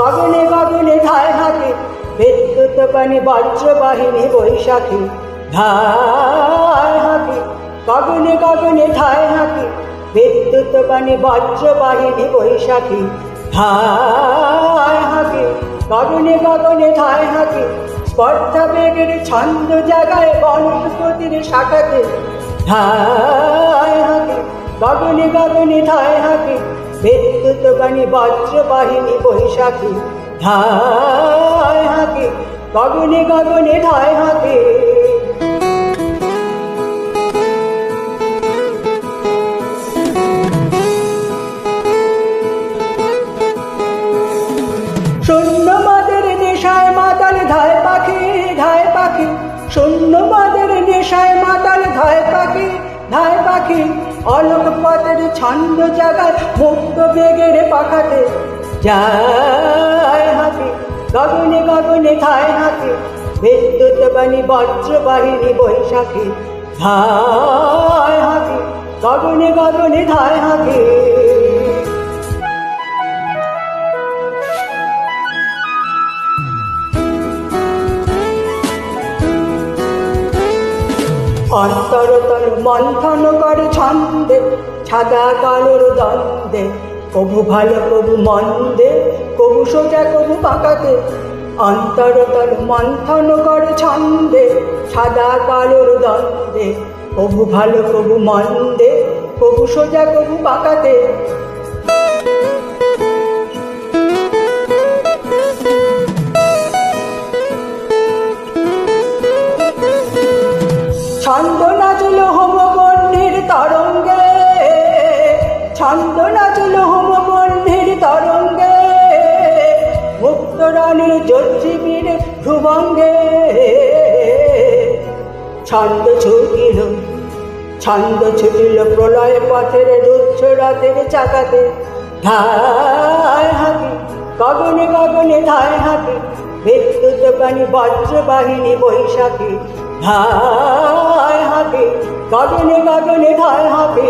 গগনে গগনে ধায় হাতে বিদ্যুৎ বাণী বজ্র বাহিনী বৈশাখী ধায় হাতে গগনে গগনে ধায় হাতে বিদ্যুৎ বাণী বজ্র বাহিনী বৈশাখী ধায় হাতে গগনে গগনে ধায় হাতে স্পর্ধা বেগের ছন্দ জাগায় বনস্পতির শাখাতে ধায় গগনে গগনে ধায় হাতে বিদ্যুৎ বাণী বজ্র বাহিনী বৈশাখী। ধায় হাতে গগনে গগনে ধায় হাতে শূন্য মাদের ধায় পাখি ধায় পাখি। শূন্য মাদের নেশায় পাখি অলোক পথের ছন্দ জাগায় মুক্ত বেগের পাখাতে। যায় হাতি, গগনে গগনে ধায় হাতি, বিদ্যুৎ বাণী, বজ্র বাহিনী, বৈশাখী। ধায় হাতি, গগনে গগনে ধায় হাতি। অন্তরতল মন্থন করে ছন্দে ছাদা কালোর দ্বন্দ্বে। কবু ভালো, কবু মন্দে, কবু সোজা, কবু পাকাতে। অন্তরতল মন্থন করে ছন্দে সাদা কালোর দ্বন্দ্বে। কবু ভালো, কবু মন্দে, কবু সোজা, কবু পাকাতে। ছন্দ নাচল হোম বন্যের তরঙ্গে মুক্ত রানীর জজ্জিবীর ধ্রুবঙ্গে ছন্দ ছুটিল ছন্দ ছুটিল প্রলয় পথের রুদ্ধ রাতের চাকাতে। ধায় হাতি গগনে গগনে ধায় হাতি বিদ্যুৎ বাণী, বজ্র বৈশাখী। ধায় হাতি গগনে গগনে ধায় হাতি